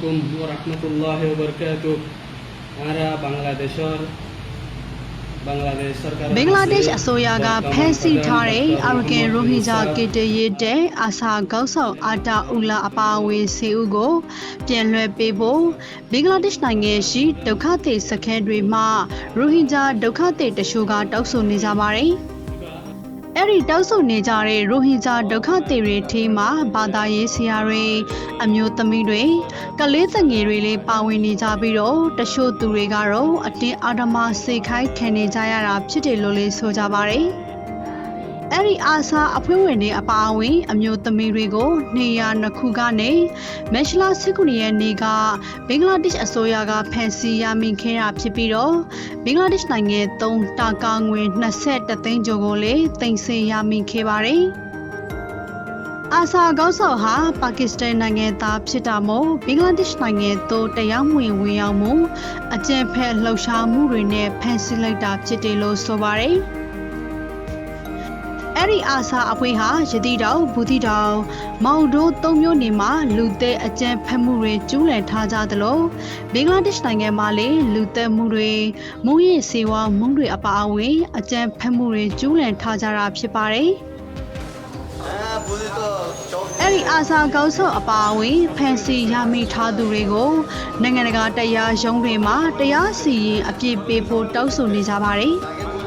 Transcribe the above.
আলাইকুম ওয়া রাহমাতুল্লাহি ওয়া বারাকাতুহু আমরা বাংলাদেশের বাংলাদেশ সরকার ဘင်္ဂလားဒေ့ရှ်အစိုးရကဖမ်းဆီးထားတဲ့အာရကန်ရိုဟင်ဂျာကစ်တရစ်တဲ့အာဆာကောက်ဆောင်အာတာအူလာအပါအဝင်ဆေးဦးကိုပြန်လွှဲပေးဖို့ဘင်္ဂလားဒေ့ရှ်နိုင်ငံရှိဒုက္ခသည်စခန်းတွေမှာရိုဟင်ဂျာဒုက္ခသည်တချို့ကတောက်ဆိုနေကြပါတယ်။ အဲ့ဒီတောက်ဆိုနေကြတဲ့ရိုဟင်ဂျာဒုက္ခသည်တွေထဲမှာဘာသာရေးဆရာတွေအမျိုးသမီးတွေကလေးသငယ်တွေလည်းပါဝင်နေကြပြီးတော့တချို့သူတွေကတော့အတင်းအာဓမစေခိုင်းခံနေကြရတာဖြစ်တယ်လို့လည်းဆိုကြပါတယ်။အဲ့ဒီအာဆာအဖွဲ့ဝင်တွေအပါအဝင် အမျိုးသမီးတွေကိုနေရာနှစ်ခုကနေမက်ရှလာစစ်ကူနီရဲ့နေကဘင်္ဂလားဒေ့ရှ်အစိုးရကဖန်ဆီးရမိခဲ့တာဖြစ်ပြီးတော့ ဘင်္ဂလားဒေ့ရှ်နိုင်ငံသုံးတာကာငွေ22သိန်းကျော်ကိုလည်းတင်ဆက်ရမိခဲ့ပါတယ်။အာဆာကောက်ဆောက်ဟာပါကစ္စတန်နိုင်ငံသားဖြစ်တာမို့ဘင်္ဂလားဒေ့ရှ်နိုင်ငံသို့တရားမဝင်ဝင်ရောက်မှုအကြမ်းဖက်လှုပ်ရှားမှုတွေနဲ့ဖမ်းဆီးလိုက်တာဖြစ်တယ်လို့ဆိုပါတယ်။ အဲ့ဒီအာဆာအဖွဲ့ဟာယတိတောင်ဘူတိတောင်မောင်တို့သုံးမျိုးနေမှာလူသက်အကြမ်းဖက်မှုတွေကျူးလွန်ထားကြသလိုဘင်္ဂလားဒေ့ရှ်နိုင်ငံမှာလည်းလူသက်မှုတွေမုန်းရည်စေဝါမှုတွေအပါအဝင်အကြမ်းဖက်မှုတွေကျူးလွန်ထားကြတာဖြစ်ပါတယ်။အဲ့ဒီအာဆာကောက်ဆော့အပါအဝင်ဖန်စီရမိထားသူတွေကိုနိုင်ငံတကာတရားရုံးတွေမှာတရားစီရင်အပြစ်ပေးဖို့တောင်းဆိုနေကြပါတယ်။